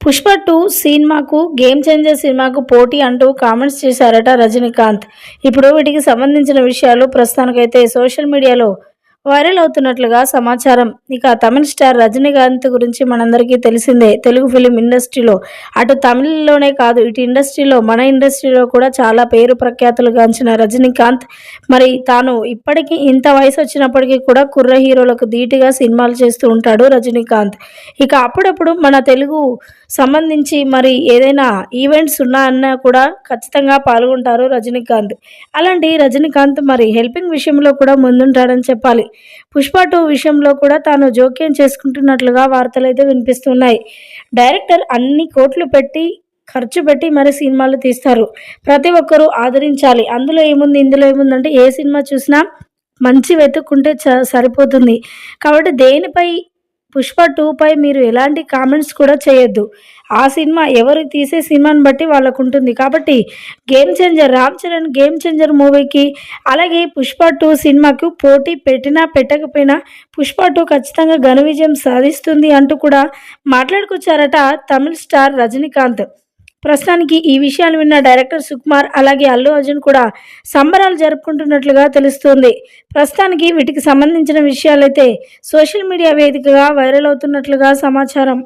Pushpa two సినిమాకు game changer సినిమాకు పోటీ అంటూ కామెంట్స్ చేశారట రజనీకాంత్. ఇప్పుడు వీటికి సంబంధించిన విషయాలు ప్రస్తుతానికైతే సోషల్ మీడియాలో వైరల్ అవుతున్నట్లుగా సమాచారం. ఇక తమిళ స్టార్ రజనీకాంత్ గురించి మనందరికీ తెలిసిందే. తెలుగు ఫిలిం ఇండస్ట్రీలో అటు తమిళ్ళోనే కాదు ఇటు ఇండస్ట్రీలో మన ఇండస్ట్రీలో కూడా చాలా పేరు ప్రఖ్యాతులు గాంచిన రజనీకాంత్. మరి తాను ఇప్పటికీ ఇంత వయసు వచ్చినప్పటికీ కూడా కుర్ర హీరోలకు ధీటుగా సినిమాలు చేస్తూ ఉంటాడు రజనీకాంత్. ఇక అప్పుడప్పుడు మన తెలుగు సంబంధించి మరి ఏదైనా ఈవెంట్స్ ఉన్నాయన్నా కూడా ఖచ్చితంగా పాల్గొంటారు రజనీకాంత్. అలాంటి రజనీకాంత్ మరి హెల్పింగ్ విషయంలో కూడా ముందుంటాడని చెప్పాలి. పుష్ప టూ విషయంలో కూడా తాను జోక్యం చేసుకుంటున్నట్లుగా వార్తలు అయితే వినిపిస్తున్నాయి. డైరెక్టర్ అన్ని కోట్లు పెట్టి ఖర్చు పెట్టి మరి సినిమాలు తీస్తారు. ప్రతి ఒక్కరూ ఆదరించాలి. అందులో ఏముంది ఇందులో ఏముందంటే ఏ సినిమా చూసినా మంచి వెతుక్కుంటే చ సరిపోతుంది. కాబట్టి దేనిపై పుష్ప టూ పై మీరు ఎలాంటి కామెంట్స్ కూడా చేయొద్దు. ఆ సినిమా ఎవరు తీసే సినిమాని బట్టి వాళ్ళకు ఉంటుంది కాబట్టి game changer Ram Charan game changer మూవీకి అలాగే పుష్ప టూ సినిమాకు పోటీ పెట్టినా పెట్టకపోయినా పుష్ప టూ ఖచ్చితంగా ఘన విజయం సాధిస్తుంది అంటూ కూడా మాట్లాడుకొచ్చారట తమిళ స్టార్ రజనీకాంత్. ప్రస్తుతానికి ఈ విషయాలు విన్న డైరెక్టర్ సుకుమార్ అలాగే అల్లు అర్జున్ కూడా సంబరాలు జరుపుకుంటున్నట్లుగా తెలుస్తోంది. ప్రస్తుతానికి వీటికి సంబంధించిన విషయాలైతే సోషల్ మీడియా వేదికగా వైరల్ అవుతున్నట్లుగా సమాచారం.